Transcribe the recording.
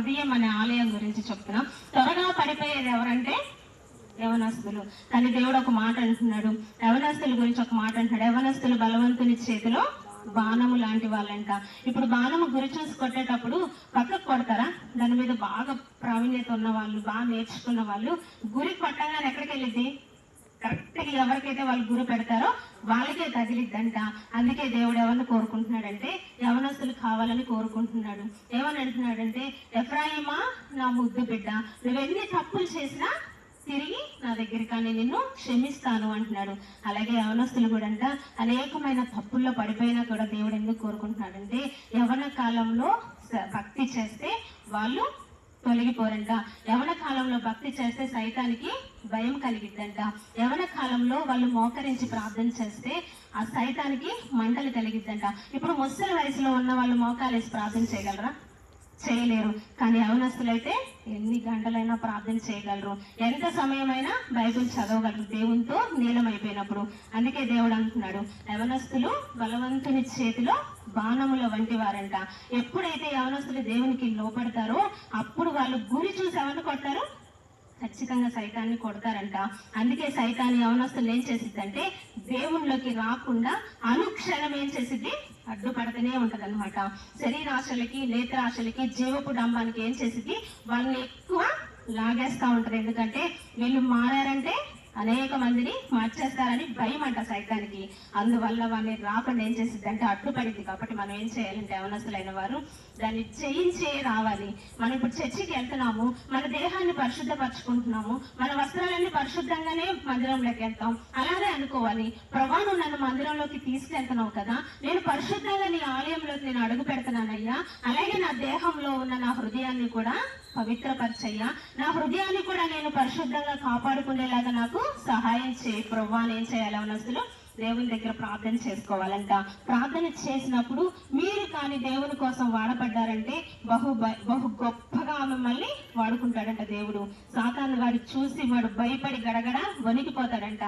హృదయం అనే ఆలయం గురించి చెప్తున్నాం. త్వరగా పడిపోయేది ఎవరంటే యవనస్తులు. కానీ దేవుడు ఒక మాట అంటున్నాడు. యవనస్తుల గురించి ఒక మాట అంటున్నాడు. యవనస్తులు బలవంతుని చేతిలో బాణము లాంటి వాళ్ళంట. ఇప్పుడు బాణము గురి చూసి కొట్టేటప్పుడు పక్కకు కొడతారా? దాని మీద బాగా ప్రావీణ్యత ఉన్న వాళ్ళు బాగా నేర్చుకున్న వాళ్ళు గురి కొట్టగానే ఎక్కడికి వెళ్ళింది కరెక్ట్గా ఎవరికైతే వాళ్ళు గురి పెడతారో వాళ్ళకే తగిలిద్దంట. అందుకే దేవుడు ఎవరిని కోరుకుంటున్నాడంటే యవనస్తులు కావాలని కోరుకుంటున్నాడు. ఏమని అంటున్నాడంటే ఎఫ్రాయిమా నా ముద్దు బిడ్డ నువ్వెన్ని తప్పులు చేసినా తిరిగి నా దగ్గర కానీ నిన్ను క్షమిస్తాను అంటున్నాడు. అలాగే యవనస్తులు కూడా అంట అనేకమైన తప్పుల్లో పడిపోయినా కూడా దేవుడు ఎందుకు కోరుకుంటున్నాడంటే యవన కాలంలో భక్తి చేస్తే వాళ్ళు తొలగిపోరంట. యవన కాలంలో భక్తి చేస్తే సైతానికి భయం కలిగిద్దంట. యవన కాలంలో వాళ్ళు మోకరించి ప్రార్థన చేస్తే ఆ సైతానికి మంటలు కలిగిద్దంట. ఇప్పుడు ముసలి వయసులో ఉన్న వాళ్ళు మోకాలేసి ప్రార్థన చేయగలరా? చేయలేరు. కానీ యవనస్తులైతే ఎన్ని గంటలైనా ప్రార్థన చేయగలరు. ఎంత సమయమైనా బైబిల్ చదవగలరు. దేవునితో నీలమైపోయినప్పుడు. అందుకే దేవుడు అంటున్నాడు యవనస్తులు బలవంతుని చేతిలో బాణముల వంటి వారంట. ఎప్పుడైతే యవనస్తులు దేవునికి లోపడతారో అప్పుడు వాళ్ళు గురి చూసి ఎవరిని కొడతారు? ఖచ్చితంగా సైతాన్ని కొడతారంట. అందుకే సైతాన్ని యవనస్తులు ఏం చేసిద్దంటే దేవుళ్ళకి రాకుండా అనుక్షణం ఏం చేసిద్ది? అడ్డుపడుతూనే ఉంటది అనమాట శరీరాశలకి నేత్రాశలకి జీవపు డంబానికి ఏం చేసిద్ది? వాళ్ళని ఎక్కువ లాగేస్తా ఉంటారు. ఎందుకంటే వీళ్ళు మారారంటే అనేక మందిని మార్చేస్తారని భయం అంట సైతానికి. అందువల్ల వాళ్ళని రాకుండా ఏం చేసిద్ది అంటే అడ్డుపడింది కాబట్టి మనం ఏం చేయాలంటే యవనస్తులైన వారు దాన్ని చేయించే రావాలి. మనం ఇప్పుడు చర్చికి వెళ్తున్నాము మన దేహాన్ని పరిశుద్ధపరచుకుంటున్నాము మన వస్త్రాలన్నీ పరిశుద్ధంగానే మందిరంలోకి వెళ్తాం. అలాగే అనుకోవాలి. ప్రభా నువ్వు నన్ను మందిరంలోకి తీసుకెళ్తున్నావు కదా నేను పరిశుద్ధంగా నీ ఆలయంలోకి నేను అడుగు పెడుతున్నానయ్యా. అలాగే నా దేహంలో ఉన్న నా హృదయాన్ని కూడా పవిత్రపరచయ్యా. నా హృదయాన్ని కూడా నేను పరిశుద్ధంగా కాపాడుకునేలాగా నాకు సహాయం చేయి ప్రవ్వా. నేను ఏం చేయాలి అవనస్తులు దేవుని దగ్గర ప్రార్థన చేసుకోవాలంట. ప్రార్థన చేసినప్పుడు మీరు కానీ దేవుని కోసం వాడబడ్డారంటే బహు బహు గొప్పగా మిమ్మల్ని వాడుకుంటాడంట దేవుడు. సాతాను వాడు చూసి వాడు భయపడి గడగడ వణికిపోతాడంట.